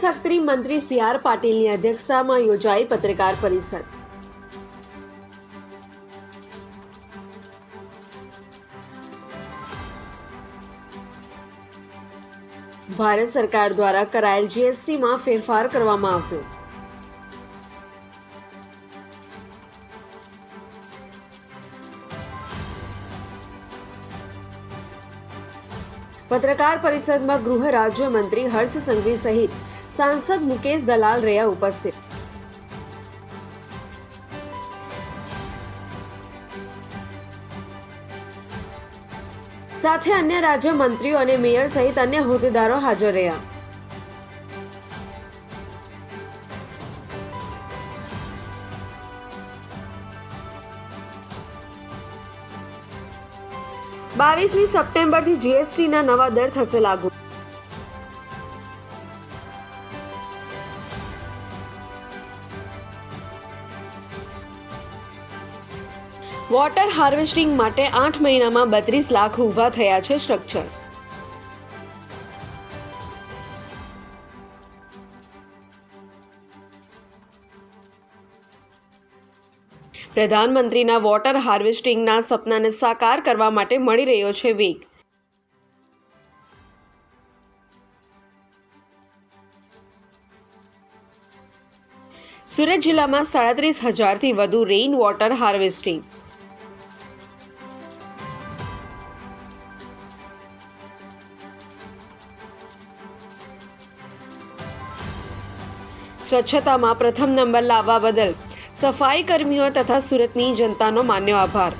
સક્રિય મંત્રી C R પાટીલની અધ્યક્ષતામાં યોજાઈ પત્રકાર પરિષદ. ભારત સરકાર દ્વારા કરાયેલ જીએસટીમાં ફેરફાર કરવામાં આવ્યો. પત્રકાર પરિષદમાં ગૃહ રાજ્યમંત્રી હર્ષ સંઘવી સહિત સાંસદ મુકેશ દલાલ રહ્યા ઉપસ્થિત સાથે અન્ય રાજ્ય મંત્રીઓ અને મેયર સહિત અન્ય હોદ્દેદારો હાજર રહ્યા બાવીસમી સપ્ટેમ્બરથી જીએસટીના નવા દર થશે લાગુ વોટર હાર્વેસ્ટિંગ માટે આઠ મહિનામાં બત્રીસ લાખ ઊભા થયા છે સ્ટ્રક્ચર. પ્રધાનમંત્રીના વોટર હાર્વેસ્ટિંગના સપનાને સાકાર કરવા માટે મળી રહ્યો છે વેગ. સુરત જિલ્લામાં સાડત્રીસ હજારથી વધુ રેઇન વોટર હાર્વેસ્ટિંગ સ્વચ્છતામાં પ્રથમ નંબર લાવવા બદલ સફાઈ કર્મીઓ તથા સુરતની જનતાનો માન્યો આભાર.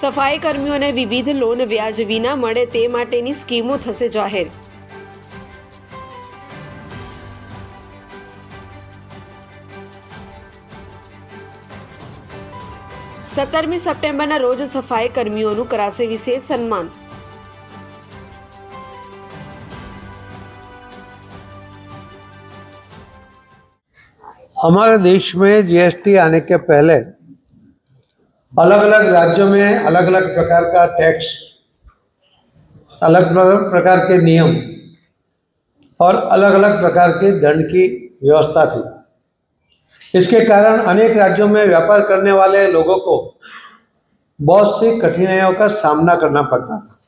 સફાઈ કર્મીઓને વિવિધ લોન વ્યાજ વિના મળે તે માટેની સ્કીમો થશે જાહેર. સત્તરમી સપ્ટેમ્બરના રોજ સફાઈ કર્મીઓનું કરાશે વિશેષ સન્માન. हमारे देश में जीएसटी आने के पहले अलग अलग राज्यों में अलग अलग प्रकार का टैक्स अलग अलग प्रकार के नियम और अलग अलग प्रकार के दंड की व्यवस्था थी। इसके कारण अनेक राज्यों में व्यापार करने वाले लोगों को बहुत सी कठिनाइयों का सामना करना पड़ता था।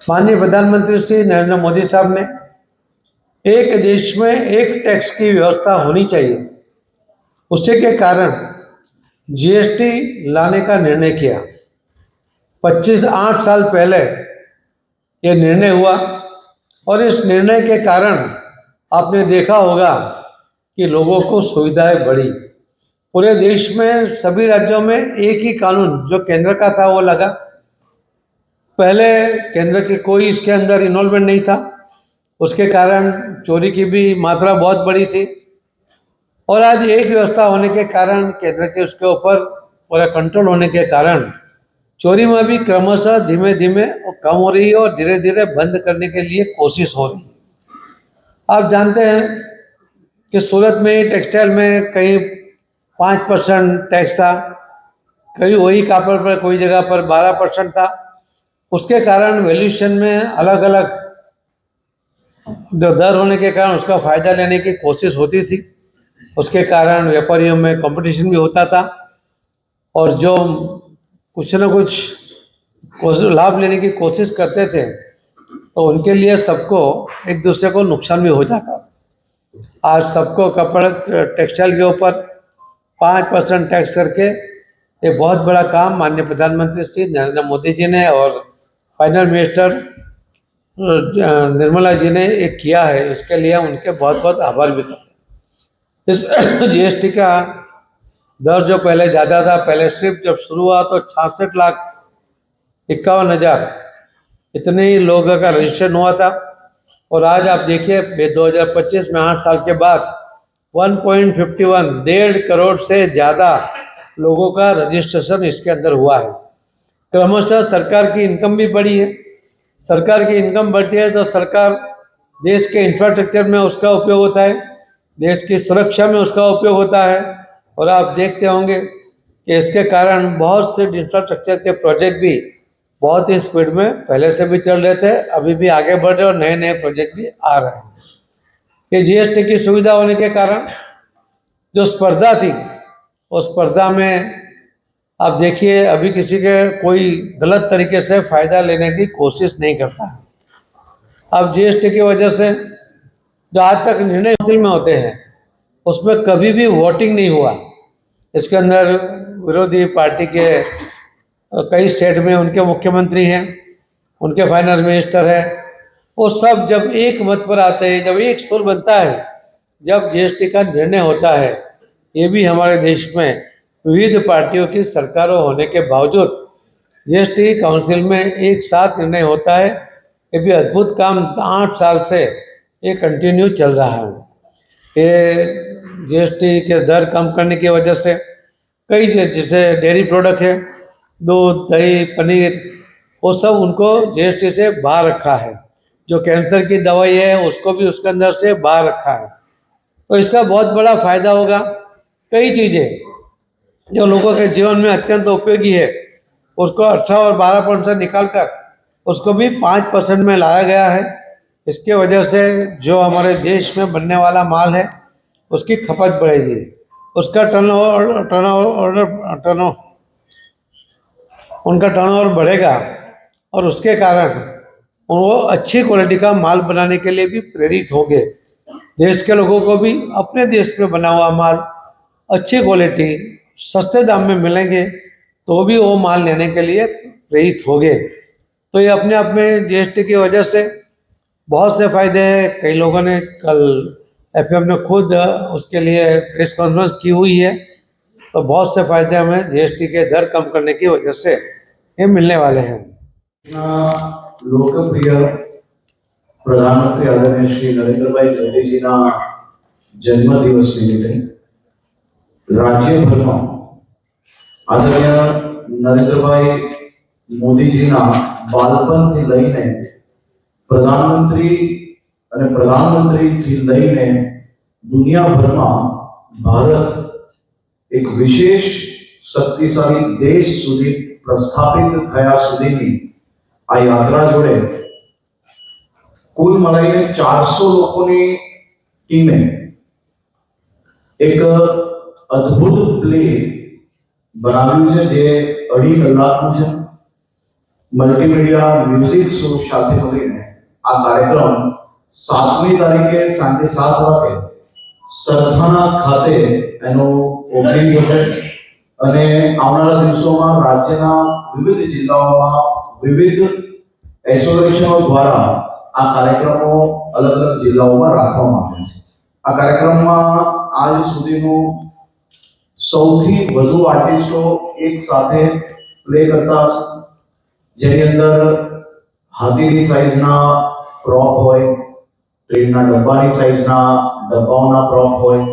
माननीय प्रधानमंत्री श्री नरेंद्र मोदी साहब ने एक देश में एक टैक्स की व्यवस्था होनी चाहिए। उसी के कारण जीएसटी लाने का निर्णय किया। 25 आठ साल पहले ये निर्णय हुआ और इस निर्णय के कारण आपने देखा होगा कि लोगों को सुविधाएँ बढ़ी। पूरे देश में सभी राज्यों में एक ही कानून, जो केंद्र का था वो लगा। पहले केंद्र की कोई इसके अंदर इन्वॉल्वमेंट नहीं था। उसके कारण चोरी की भी मात्रा बहुत बड़ी थी। और आज एक व्यवस्था होने के कारण, केंद्र के उसके ऊपर पूरा कंट्रोल होने के कारण, चोरी में भी क्रमशः धीमे धीमे कम हो रही है और धीरे धीरे बंद करने के लिए कोशिश हो रही है। आप जानते हैं कि सूरत में टेक्सटाइल में कहीं पाँच परसेंट टैक्स था, कहीं वही कापड़ पर, कोई जगह पर बारह परसेंट था। उसके कारण वैल्यूशन में अलग अलग दर होने के कारण उसका फ़ायदा लेने की कोशिश होती थी, उसके कारण व्यापारियों में कंपटीशन भी होता था और जो कुछ न कुछ लाभ लेने की कोशिश करते थे तो उनके लिए सबको एक दूसरे को नुकसान भी हो जाता। आज सबको कपड़ा टेक्सटाइल के ऊपर पाँच परसेंट टैक्स करके एक बहुत बड़ा काम माननीय प्रधानमंत्री श्री नरेंद्र मोदी जी ने और फाइनल मिनिस्टर निर्मला जी ने एक किया है इसके लिए उनके बहुत बहुत आभार भी करते इस जीएसटी का दर जो पहले ज़्यादा था, पहले सिर्फ़ जब शुरू हुआ तो छियासठ लाख इक्यावन हज़ार इतने ही लोगों का रजिस्ट्रेशन हुआ था। और आज आप देखिए 2025 में आठ साल के बाद 1.51 डेढ़ करोड़ से ज़्यादा लोगों का रजिस्ट्रेशन इसके अंदर हुआ है। क्रमशः सरकार की इनकम भी बढ़ी है। सरकार की इनकम बढ़ती है तो सरकार देश के इंफ्रास्ट्रक्चर में उसका उपयोग होता है, देश की सुरक्षा में उसका उपयोग होता है। और आप देखते होंगे कि इसके कारण बहुत से इंफ्रास्ट्रक्चर के प्रोजेक्ट भी बहुत ही स्पीड में पहले से भी चल रहे थे, अभी भी आगे बढ़ रहे और नए नए प्रोजेक्ट भी आ रहे हैं। ये जीएसटी की सुविधा होने के कारण जो स्पर्धा थी, वो स्पर्धा में आप देखिए, अभी किसी के कोई गलत तरीके से फ़ायदा लेने की कोशिश नहीं करता। अब जीएसटी की वजह से जो आज तक निर्णय काउंसिल में होते हैं, उसमें कभी भी वोटिंग नहीं हुआ। इसके अंदर विरोधी पार्टी के कई स्टेट में उनके मुख्यमंत्री हैं, उनके फाइनेंस मिनिस्टर है, वो सब जब एक मत पर आते हैं, जब एक सुर बनता है, जब जीएसटी का निर्णय होता है, ये भी हमारे देश में विविध पार्टियों की सरकारों होने के बावजूद जीएसटी काउंसिल में एक साथ निर्णय होता है। ये भी अद्भुत काम आठ साल से ये कंटिन्यू चल रहा है। ये जीएसटी के दर कम करने की वजह से कई जैसे डेयरी प्रोडक्ट है, दूध, दही, पनीर, वो सब उनको जीएसटी से बाहर रखा है। जो कैंसर की दवाई है, उसको भी उसके अंदर से बाहर रखा है। तो इसका बहुत बड़ा फ़ायदा होगा। कई चीज़ें जो लोगों के जीवन में अत्यंत उपयोगी है, उसको अठारह और बारह परसेंट निकाल कर उसको भी पाँच परसेंट में लाया गया है। इसके वजह से जो हमारे देश में बनने वाला माल है, उसकी खपत बढ़ेगी। उसका turnover turnover turn उनका टर्नओवर बढ़ेगा और उसके कारण वो अच्छी क्वालिटी का माल बनाने के लिए भी प्रेरित होंगे। देश के लोगों को भी, अपने देश में बना हुआ माल, अच्छी क्वालिटी सस्ते दाम में मिलेंगे तो भी वो माल लेने के लिए प्रेरित हो गए तो ये अपने आप में जीएसटी की वजह से बहुत से फ़ायदे हैं। कई लोगों ने कल एफ़ ने खुद उसके लिए प्रेस कॉन्फ्रेंस की हुई है तो बहुत से फ़ायदे हमें जीएसटी के दर कम करने की वजह से ये मिलने वाले हैं। लोकप्रिय प्रधानमंत्री आदरणीय श्री नरेंद्र भाई मोदी जी ना जन्मदिवस निमित्त રાજ્યભરમાં આદરણીય નરેન્દ્રભાઈ મોદીજીના બાલપણથી લઈને પ્રધાનમંત્રી અને પ્રધાનમંત્રીથી લઈને દુનિયાભરમાં ભારત એક વિશેષ શક્તિશાળી દેશ સુધી પ્રસ્થાપિત થયા સુધીની આ યાત્રા જોડે કુલ મળીને ચારસો લોકોની ટીમે એક અદ્ભુત પ્લે બનાવ્યું છે જે અઢી કલાકનું છે. મલ્ટીમીડિયા મ્યુઝિક શો સાથે મળીને આ કાર્યક્રમ સાતમી તારીખે સાંજે સાત વાગે સરથાણા ખાતે એનું ઓપનિંગ થશે. અને આવનારા દિવસોમાં રાજ્યના વિવિધ જિલ્લાઓમાં વિવિધ એસોસિએશનો દ્વારા આ કાર્યક્રમો અલગ અલગ જિલ્લાઓમાં રાખવામાં આવે છે. આ કાર્યક્રમમાં આજ સુધીનું સૌથી વધુ આર્ટિસ્ટો એક સાથે પ્લે કરતા જેની અંદર હાથીની સાઈઝના પ્રોપ હોય ટ્રેનના ડબ્બાની સાઈઝના ડબ્બાઓના પ્રોપ હોય.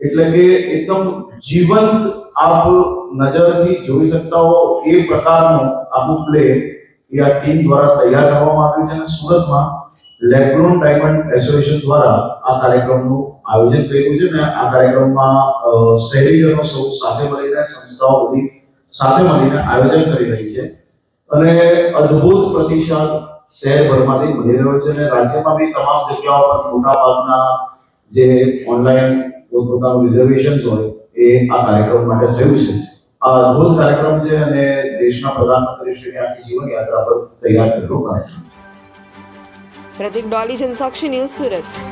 એટલે કે એકદમ જીવંત આપ નજરથી જોઈ શકતા હો એ પ્રકારનું આખું પ્લે એ આ ટીમ દ્વારા તૈયાર કરવામાં આવ્યું છે અને સુરતમાં લેબ્રોન ડાયમંડ એસોસિએશન દ્વારા આ કાર્યક્રમનું આયોજન કર્યું છે અને આ કાર્યક્રમમાં શહેરીજનો સૌ સાથે મળીને, સંસ્થાઓ બધી સાથે મળીને આયોજન કરી રહી છે. અને અદ્ભુત પ્રતિસાદ શહેરભરમાંથી મળી રહ્યો છે અને રાજ્યમાં બી તમામ જગ્યાઓ પર મોટા ભાગના જે ઓનલાઈન પોતપોતાનું રિઝર્વેશન હોય એ આ કાર્યક્રમ માટે થયું છે. આ અદ્ભુત કાર્યક્રમ છે અને દેશના પ્રધાનમંત્રી શ્રીની આખી જીવન યાત્રા પર તૈયાર કરેલો કાર્યક્રમ છે. Pratik Dolly, Jansaksha News, Surat.